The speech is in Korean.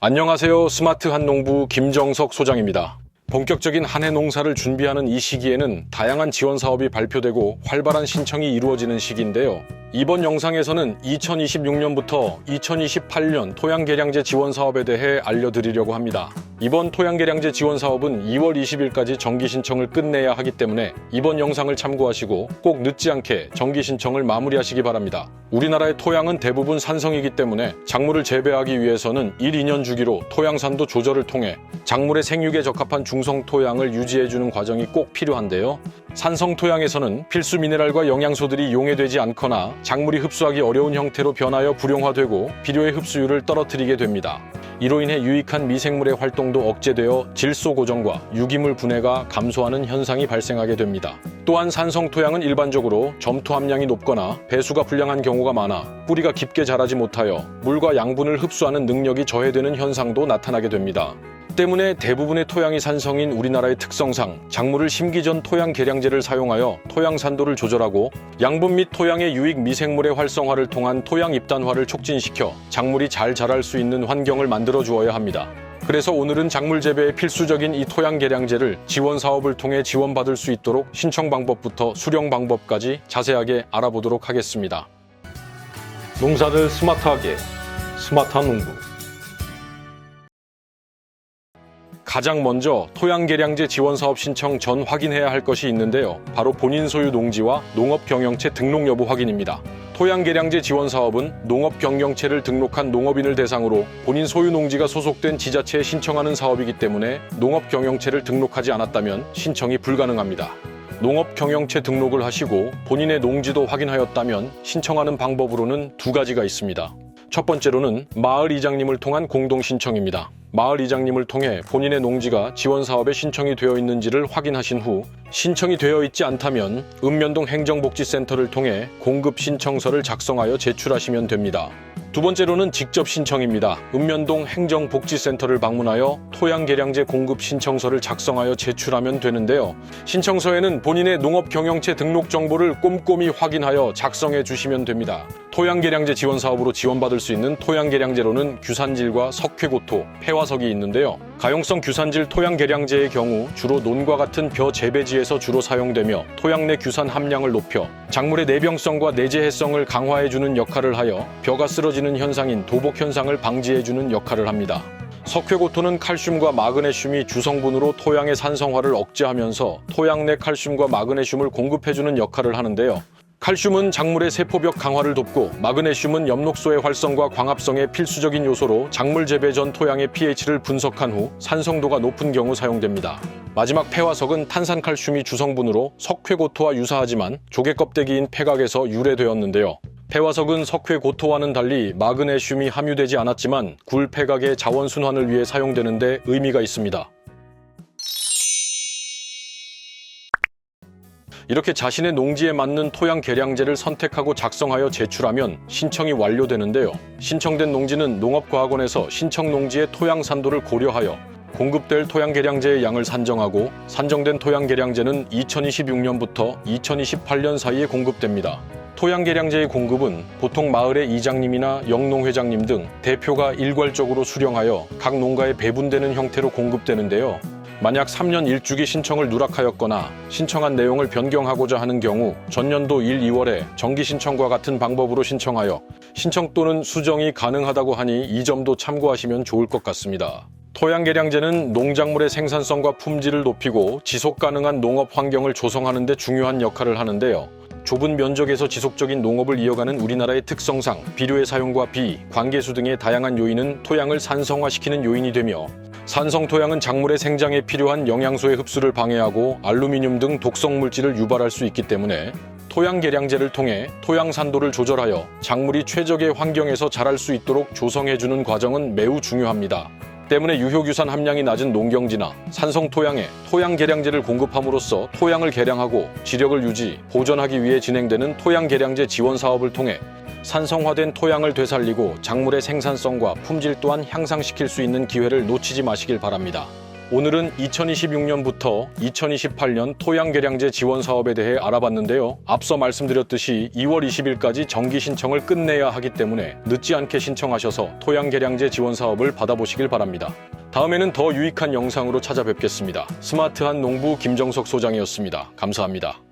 안녕하세요. 스마트 한 농부 김정석 소장입니다. 본격적인 한해 농사를 준비하는 이 시기에는 다양한 지원 사업이 발표되고 활발한 신청이 이루어지는 시기인데요. 이번 영상에서는 2026년부터 2028년 토양개량제 지원 사업에 대해 알려드리려고 합니다. 이번 토양개량제 지원 사업은 2월 20일까지 정기 신청을 끝내야 하기 때문에 이번 영상을 참고하시고 꼭 늦지 않게 정기 신청을 마무리하시기 바랍니다. 우리나라의 토양은 대부분 산성이기 때문에 작물을 재배하기 위해서는 1, 2년 주기로 토양산도 조절을 통해 작물의 생육에 적합한 중성 토양을 유지해주는 과정이 꼭 필요한데요. 산성 토양에서는 필수 미네랄과 영양소들이 용해되지 않거나 작물이 흡수하기 어려운 형태로 변하여 불용화되고 비료의 흡수율을 떨어뜨리게 됩니다. 이로 인해 유익한 미생물의 활동도 억제되어 질소 고정과 유기물 분해가 감소하는 현상이 발생하게 됩니다. 또한 산성 토양은 일반적으로 점토 함량이 높거나 배수가 불량한 경우가 많아 뿌리가 깊게 자라지 못하여 물과 양분을 흡수하는 능력이 저해되는 현상도 나타나게 됩니다. 때문에 대부분의 토양이 산성인 우리나라의 특성상 작물을 심기 전 토양 계량제를 사용하여 토양 산도를 조절하고 양분 및 토양의 유익 미생물의 활성화를 통한 토양 입단화를 촉진시켜 작물이 잘 자랄 수 있는 환경을 만들어 주어야 합니다. 그래서 오늘은 작물 재배에 필수적인 이 토양 계량제를 지원 사업을 통해 지원받을 수 있도록 신청 방법부터 수령 방법까지 자세하게 알아보도록 하겠습니다. 농사를 스마트하게 스마트한 농부 가장 먼저 토양개량제 지원사업 신청 전 확인해야 할 것이 있는데요. 바로 본인 소유 농지와 농업경영체 등록 여부 확인입니다. 토양개량제 지원사업은 농업경영체를 등록한 농업인을 대상으로 본인 소유 농지가 소속된 지자체에 신청하는 사업이기 때문에 농업경영체를 등록하지 않았다면 신청이 불가능합니다. 농업경영체 등록을 하시고 본인의 농지도 확인하였다면 신청하는 방법으로는 두 가지가 있습니다. 첫 번째로는 마을 이장님을 통한 공동 신청입니다. 마을 이장님을 통해 본인의 농지가 지원 사업에 신청이 되어 있는지를 확인하신 후 신청이 되어 있지 않다면 읍면동 행정복지센터를 통해 공급 신청서를 작성하여 제출하시면 됩니다. 두 번째로는 직접 신청입니다. 읍면동 행정복지센터를 방문하여 토양개량제 공급 신청서를 작성하여 제출하면 되는데요. 신청서에는 본인의 농업경영체 등록 정보를 꼼꼼히 확인하여 작성해 주시면 됩니다. 토양개량제 지원 사업으로 지원받을 수 있는 토양개량제로는 규산질과 석회고토, 폐화 석이 있는데요. 가용성 규산질 토양 개량제의 경우 주로 논과 같은 벼 재배지에서 주로 사용되며 토양 내 규산 함량을 높여 작물의 내병성과 내재해성을 강화해주는 역할을 하여 벼가 쓰러지는 현상인 도복 현상을 방지해주는 역할을 합니다. 석회고토는 칼슘과 마그네슘이 주성분으로 토양의 산성화를 억제하면서 토양 내 칼슘과 마그네슘을 공급해주는 역할을 하는데요. 칼슘은 작물의 세포벽 강화를 돕고 마그네슘은 엽록소의 활성과 광합성의 필수적인 요소로 작물 재배 전 토양의 pH를 분석한 후 산성도가 높은 경우 사용됩니다. 마지막 폐화석은 탄산칼슘이 주성분으로 석회고토와 유사하지만 조개 껍데기인 폐각에서 유래되었는데요. 폐화석은 석회고토와는 달리 마그네슘이 함유되지 않았지만 굴 폐각의 자원 순환을 위해 사용되는데 의미가 있습니다. 이렇게 자신의 농지에 맞는 토양 계량제를 선택하고 작성하여 제출하면 신청이 완료되는데요. 신청된 농지는 농업과학원에서 신청 농지의 토양 산도를 고려하여 공급될 토양 계량제의 양을 산정하고 산정된 토양 계량제는 2026년부터 2028년 사이에 공급됩니다. 토양 계량제의 공급은 보통 마을의 이장님이나 영농 회장님 등 대표가 일괄적으로 수령하여 각 농가에 배분되는 형태로 공급되는데요. 만약 3년 일주기 신청을 누락하였거나 신청한 내용을 변경하고자 하는 경우 전년도 1, 2월에 정기 신청과 같은 방법으로 신청하여 신청 또는 수정이 가능하다고 하니 이 점도 참고하시면 좋을 것 같습니다. 토양 개량제는 농작물의 생산성과 품질을 높이고 지속 가능한 농업 환경을 조성하는 데 중요한 역할을 하는데요. 좁은 면적에서 지속적인 농업을 이어가는 우리나라의 특성상 비료의 사용과 비, 관계수 등의 다양한 요인은 토양을 산성화시키는 요인이 되며 산성 토양은 작물의 생장에 필요한 영양소의 흡수를 방해하고 알루미늄 등 독성 물질을 유발할 수 있기 때문에 토양 계량제를 통해 토양 산도를 조절하여 작물이 최적의 환경에서 자랄 수 있도록 조성해주는 과정은 매우 중요합니다. 때문에 유효규산 함량이 낮은 농경지나 산성 토양에 토양 계량제를 공급함으로써 토양을 개량하고 지력을 유지, 보존하기 위해 진행되는 토양 계량제 지원 사업을 통해 산성화된 토양을 되살리고 작물의 생산성과 품질 또한 향상시킬 수 있는 기회를 놓치지 마시길 바랍니다. 오늘은 2026년부터 2028년 토양개량제 지원 사업에 대해 알아봤는데요. 앞서 말씀드렸듯이 2월 20일까지 정기 신청을 끝내야 하기 때문에 늦지 않게 신청하셔서 토양개량제 지원 사업을 받아보시길 바랍니다. 다음에는 더 유익한 영상으로 찾아뵙겠습니다. 스마트한 농부 김정석 소장이었습니다. 감사합니다.